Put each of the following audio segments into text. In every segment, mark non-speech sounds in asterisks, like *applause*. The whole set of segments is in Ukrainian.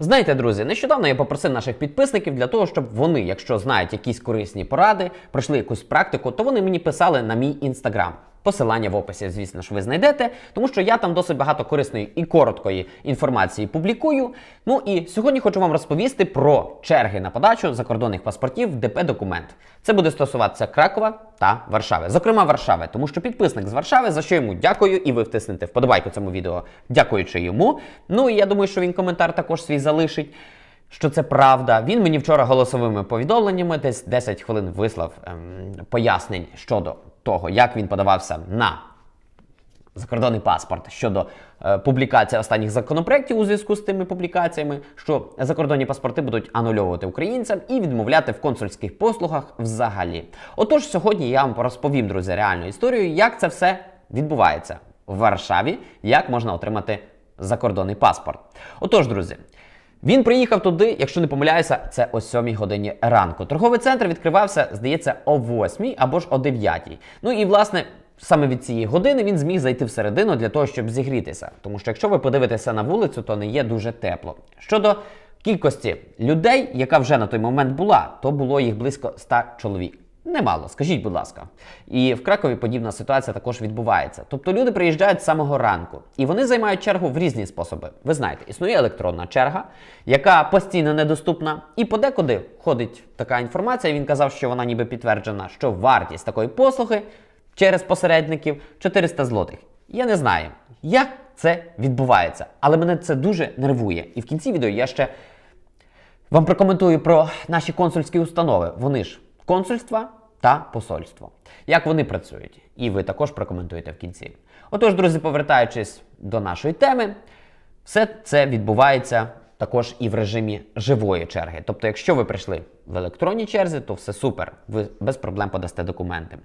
Знаєте, друзі, нещодавно я попросив наших підписників для того, щоб вони, якщо знають якісь корисні поради, пройшли якусь практику, то вони мені писали на мій інстаграм. Посилання в описі, звісно ж, ви знайдете, тому що я там досить багато корисної і короткої інформації публікую. Ну і сьогодні хочу вам розповісти про черги на подачу закордонних паспортів в ДП документ. Це буде стосуватися Кракова та Варшави. Зокрема, Варшави, тому що підписник з Варшави, за що йому дякую, і ви втиснете вподобайку цьому відео, дякуючи йому. Ну і я думаю, що він коментар також свій залишить. Що це правда. Він мені вчора голосовими повідомленнями десь 10 хвилин вислав ем, пояснень щодо того, як він подавався на закордонний паспорт щодо е, публікації останніх законопроєктів у зв'язку з тими публікаціями, що закордонні паспорти будуть анульовувати українцям і відмовляти в консульських послугах взагалі. Отож, сьогодні я вам розповім, друзі, реальну історію, як це все відбувається в Варшаві, як можна отримати закордонний паспорт. Отож, друзі. Він приїхав туди, якщо не помиляюся, це о 7 годині ранку. Торговий центр відкривався, здається, о 8 або ж о 9. Ну і власне. Саме від цієї години він зміг зайти всередину для того, щоб зігрітися. Тому що якщо ви подивитеся на вулицю, то не є дуже тепло. Щодо кількості людей, яка вже на той момент була, то було їх близько 100 чоловік. Немало, скажіть, будь ласка. І в Кракові подібна ситуація також відбувається. Тобто люди приїжджають з самого ранку, і вони займають чергу в різні способи. Ви знаєте, існує електронна черга, яка постійно недоступна, і подекуди ходить така інформація. Він казав, що вона ніби підтверджена, що вартість такої послуги через посередників 400 злотих. Я не знаю, як це відбувається, але мене це дуже нервує. І в кінці відео я ще вам прокоментую про наші консульські установи. Вони ж консульства та посольство. Як вони працюють? І ви також прокоментуєте в кінці. Отож, друзі, повертаючись до нашої теми, все це відбувається також і в режимі живої черги. Тобто, якщо ви прийшли в електронній черзі, то все супер, ви без проблем подасте документи.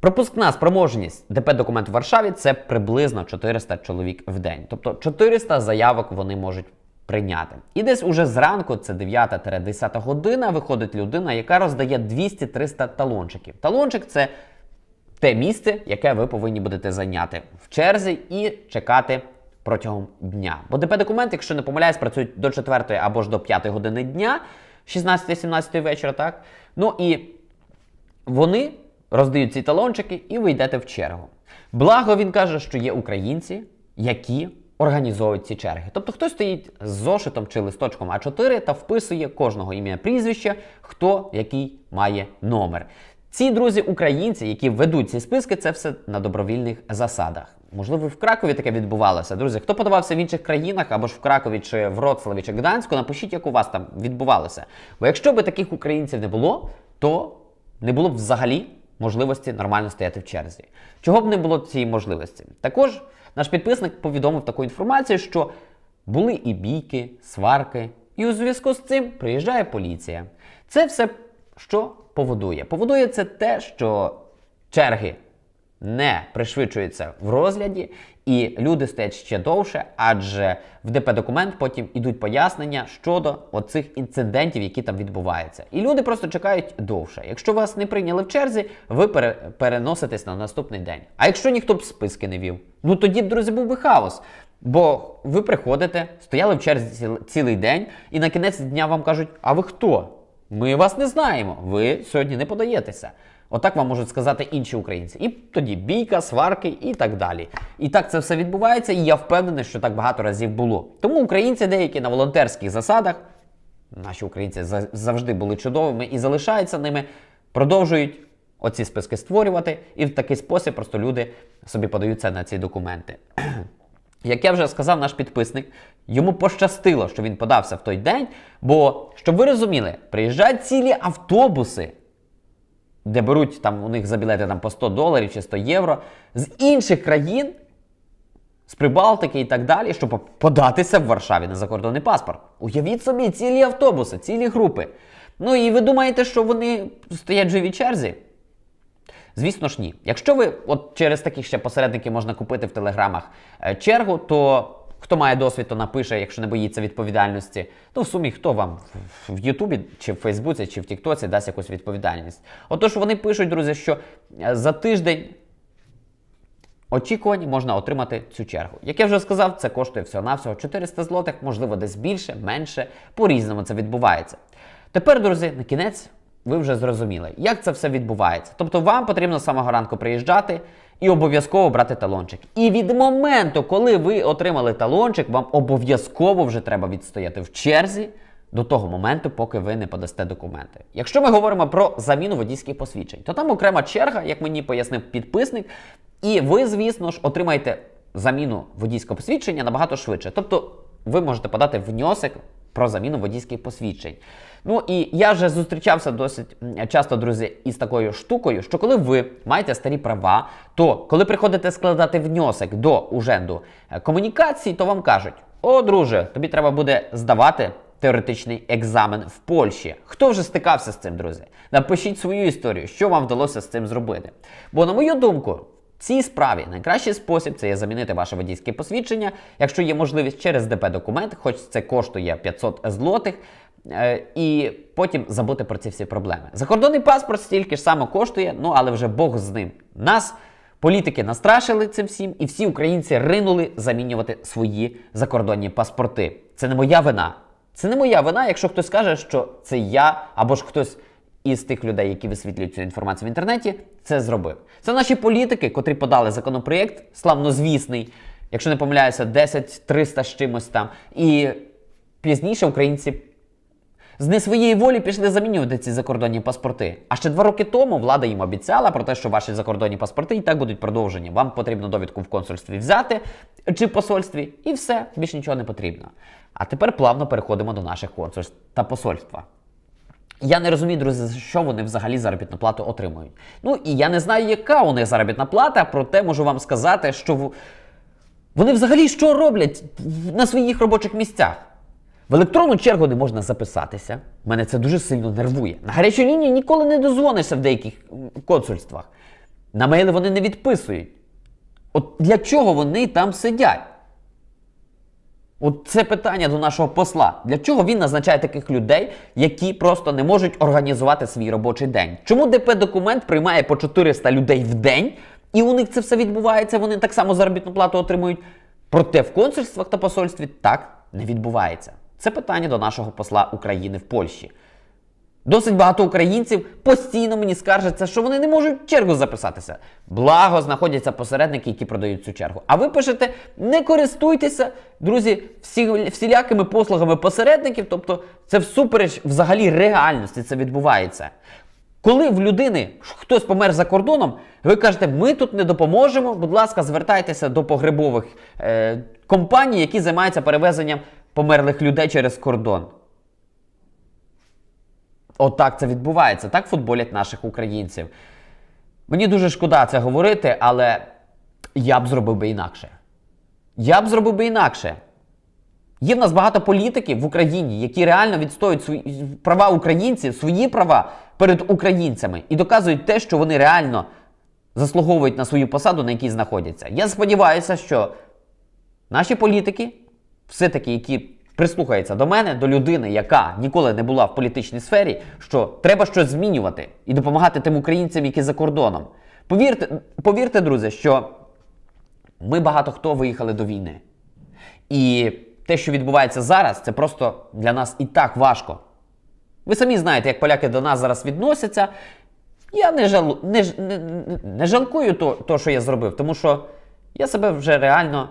Пропускна спроможність ДП документ в Варшаві це приблизно 400 чоловік в день. Тобто 400 заявок вони можуть прийняти. І десь уже зранку, це 9-10 година, виходить людина, яка роздає 200-300 талончиків. Талончик це те місце, яке ви повинні будете зайняти в черзі і чекати протягом дня. Бо ДП документи, якщо не помиляюсь, працюють до 4 або ж до 5 години дня, 16-17 вечора, так? Ну і вони роздають ці талончики, і ви йдете в чергу. Благо він каже, що є українці, які організовують ці черги. Тобто хтось стоїть з зошитом чи листочком А4 та вписує кожного ім'я прізвище, хто який має номер. Ці друзі, українці, які ведуть ці списки, це все на добровільних засадах. Можливо, в Кракові таке відбувалося. Друзі, хто подавався в інших країнах або ж в Кракові, чи в Вроцлаві, чи Гданську, напишіть, як у вас там відбувалося. Бо якщо би таких українців не було, то не було б взагалі можливості нормально стояти в черзі. Чого б не було цієї можливості? Також наш підписник повідомив таку інформацію, що були і бійки, сварки, і у зв'язку з цим приїжджає поліція. Це все що поводує? Поводує це те, що черги не пришвидшуються в розгляді, і люди стоять ще довше, адже в ДП документ потім ідуть пояснення щодо оцих інцидентів, які там відбуваються. І люди просто чекають довше. Якщо вас не прийняли в черзі, ви пере- переноситесь на наступний день. А якщо ніхто б списки не вів, ну тоді, друзі, був би хаос. Бо ви приходите, стояли в черзі цілий день, і на кінець дня вам кажуть: а ви хто? Ми вас не знаємо. Ви сьогодні не подаєтеся. Отак вам можуть сказати інші українці. І тоді бійка, сварки і так далі. І так це все відбувається, і я впевнений, що так багато разів було. Тому українці деякі на волонтерських засадах, наші українці за- завжди були чудовими і залишаються ними, продовжують оці списки створювати, і в такий спосіб просто люди собі подаються на ці документи. *clears throat* Як я вже сказав, наш підписник, йому пощастило, що він подався в той день, бо, щоб ви розуміли, приїжджають цілі автобуси, де беруть там у них за білети там, по 100 доларів чи 100 євро, з інших країн, з Прибалтики і так далі, щоб податися в Варшаві на закордонний паспорт. Уявіть собі, цілі автобуси, цілі групи. Ну і ви думаєте, що вони стоять в живій черзі? Звісно ж, ні. Якщо ви от через таких ще посередників можна купити в телеграмах е, чергу, то хто має досвід, то напише, якщо не боїться відповідальності. Ну, в сумі, хто вам в- Ютубі, чи в Фейсбуці, чи в Тіктоці дасть якусь відповідальність. Отож, вони пишуть, друзі, що е, за тиждень очікувань можна отримати цю чергу. Як я вже сказав, це коштує всього-навсього 400 злотих, можливо, десь більше, менше, по-різному це відбувається. Тепер, друзі, на кінець ви вже зрозуміли, як це все відбувається. Тобто вам потрібно з самого ранку приїжджати і обов'язково брати талончик. І від моменту, коли ви отримали талончик, вам обов'язково вже треба відстояти в черзі до того моменту, поки ви не подасте документи. Якщо ми говоримо про заміну водійських посвідчень, то там окрема черга, як мені пояснив підписник, і ви, звісно ж, отримаєте заміну водійського посвідчення набагато швидше. Тобто ви можете подати внесок про заміну водійських посвідчень. Ну і я вже зустрічався досить часто, друзі, із такою штукою, що коли ви маєте старі права, то коли приходите складати внесок до уженду е, комунікації, то вам кажуть: о, друже, тобі треба буде здавати теоретичний екзамен в Польщі. Хто вже стикався з цим, друзі? Напишіть свою історію, що вам вдалося з цим зробити. Бо, на мою думку, цій справі найкращий спосіб це є замінити ваше водійське посвідчення, якщо є можливість через ДП-документ, хоч це коштує 500 злотих. е, І потім забути про ці всі проблеми. Закордонний паспорт стільки ж само коштує, ну але вже Бог з ним. Нас політики настрашили цим всім, і всі українці ринули замінювати свої закордонні паспорти. Це не моя вина. Це не моя вина, якщо хтось каже, що це я або ж хтось із тих людей, які висвітлюють цю інформацію в інтернеті, це зробив. Це наші політики, котрі подали законопроєкт, славнозвісний, якщо не помиляюся, 10-300 з чимось там. І пізніше українці з не своєї волі пішли замінювати ці закордонні паспорти. А ще два роки тому влада їм обіцяла про те, що ваші закордонні паспорти і так будуть продовжені. Вам потрібно довідку в консульстві взяти чи в посольстві, і все, більше нічого не потрібно. А тепер плавно переходимо до наших консульств та посольства. Я не розумію, друзі, за що вони взагалі заробітну плату отримують. Ну і я не знаю, яка у них заробітна плата, проте можу вам сказати, що вони взагалі що роблять на своїх робочих місцях. В електронну чергу не можна записатися. Мене це дуже сильно нервує. На гарячу лінію ніколи не дозвонишся в деяких консульствах. На мейли вони не відписують. От для чого вони там сидять? От це питання до нашого посла. Для чого він назначає таких людей, які просто не можуть організувати свій робочий день? Чому ДП документ приймає по 400 людей в день, і у них це все відбувається, вони так само заробітну плату отримують. Проте в консульствах та посольстві так не відбувається. Це питання до нашого посла України в Польщі. Досить багато українців постійно мені скаржаться, що вони не можуть чергу записатися. Благо знаходяться посередники, які продають цю чергу. А ви пишете, не користуйтеся, друзі, всі, всілякими послугами посередників, тобто це всупереч взагалі реальності це відбувається. Коли в людини хтось помер за кордоном, ви кажете, ми тут не допоможемо. Будь ласка, звертайтеся до погребових е, компаній, які займаються перевезенням померлих людей через кордон. Отак це відбувається. Так футболять наших українців. Мені дуже шкода це говорити, але я б зробив би інакше. Я б зробив би інакше. Є в нас багато політиків в Україні, які реально відстоюють свої права українців, свої права перед українцями і доказують те, що вони реально заслуговують на свою посаду, на якій знаходяться. Я сподіваюся, що наші політики, все-таки, які прислухаються до мене, до людини, яка ніколи не була в політичній сфері, що треба щось змінювати і допомагати тим українцям, які за кордоном. Повірте, повірте, друзі, що ми багато хто виїхали до війни. І те, що відбувається зараз, це просто для нас і так важко. Ви самі знаєте, як поляки до нас зараз відносяться. Я не, жалу, не, не- не жалкую то, то, що я зробив, тому що я себе вже реально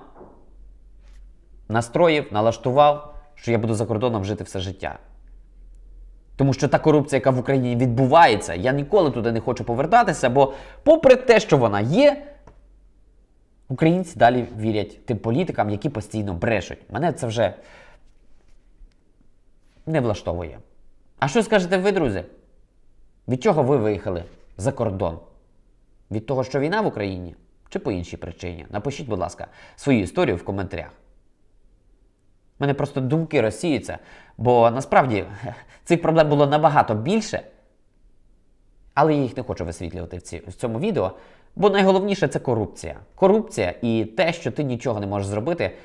настроїв, налаштував, що я буду за кордоном жити все життя. Тому що та корупція, яка в Україні відбувається, я ніколи туди не хочу повертатися, бо, попри те, що вона є, українці далі вірять тим політикам, які постійно брешуть. Мене це вже не влаштовує. А що скажете ви, друзі? Від чого ви виїхали за кордон? Від того, що війна в Україні? Чи по іншій причині? Напишіть, будь ласка, свою історію в коментарях. Мене просто думки розсіються, бо насправді *laughs* цих проблем було набагато більше, але я їх не хочу висвітлювати в, ці, в цьому відео. Бо найголовніше це корупція. Корупція і те, що ти нічого не можеш зробити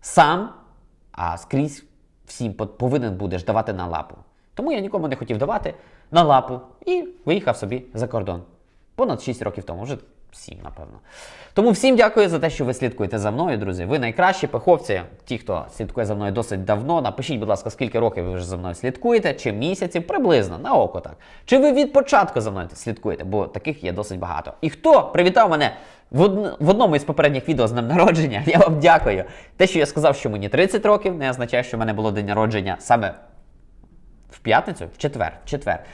сам, а скрізь всім повинен будеш давати на лапу. Тому я нікому не хотів давати на лапу і виїхав собі за кордон. Понад 6 років тому, вже сім, напевно. Тому всім дякую за те, що ви слідкуєте за мною, друзі. Ви найкращі пеховці. Ті, хто слідкує за мною досить давно. Напишіть, будь ласка, скільки років ви вже за мною слідкуєте, чи місяців, приблизно, на око так. Чи ви від початку за мною слідкуєте, бо таких є досить багато. І хто привітав мене в, од... в одному із попередніх відео з днем народження, *laughs* я вам дякую. Те, що я сказав, що мені 30 років, не означає, що в мене було день народження саме в п'ятницю, в четвер, в четвер.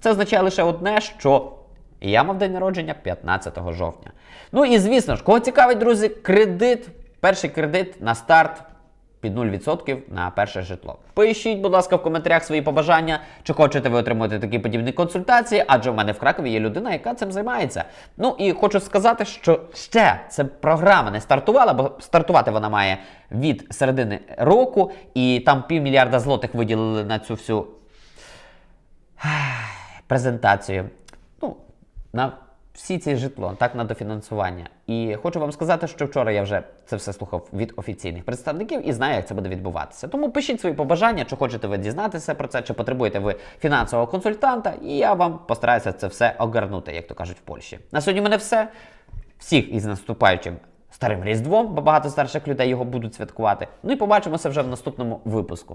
Це означає лише одне, що я мав день народження 15 жовтня. Ну і звісно ж, кого цікавить, друзі, кредит, перший кредит на старт під 0% на перше житло. Пишіть, будь ласка, в коментарях свої побажання, чи хочете ви отримати такі подібні консультації, адже в мене в Кракові є людина, яка цим займається. Ну і хочу сказати, що ще ця програма не стартувала, бо стартувати вона має від середини року, і там півмільярда злотих виділили на цю всю *sighs* презентацію. На всі ці житло, так на дофінансування. І хочу вам сказати, що вчора я вже це все слухав від офіційних представників і знаю, як це буде відбуватися. Тому пишіть свої побажання, чи хочете ви дізнатися про це, чи потребуєте ви фінансового консультанта, і я вам постараюся це все огарнути, як то кажуть в Польщі. На сьогодні в мене все. Всіх із наступаючим старим різдвом, бо багато старших людей його будуть святкувати. Ну і побачимося вже в наступному випуску.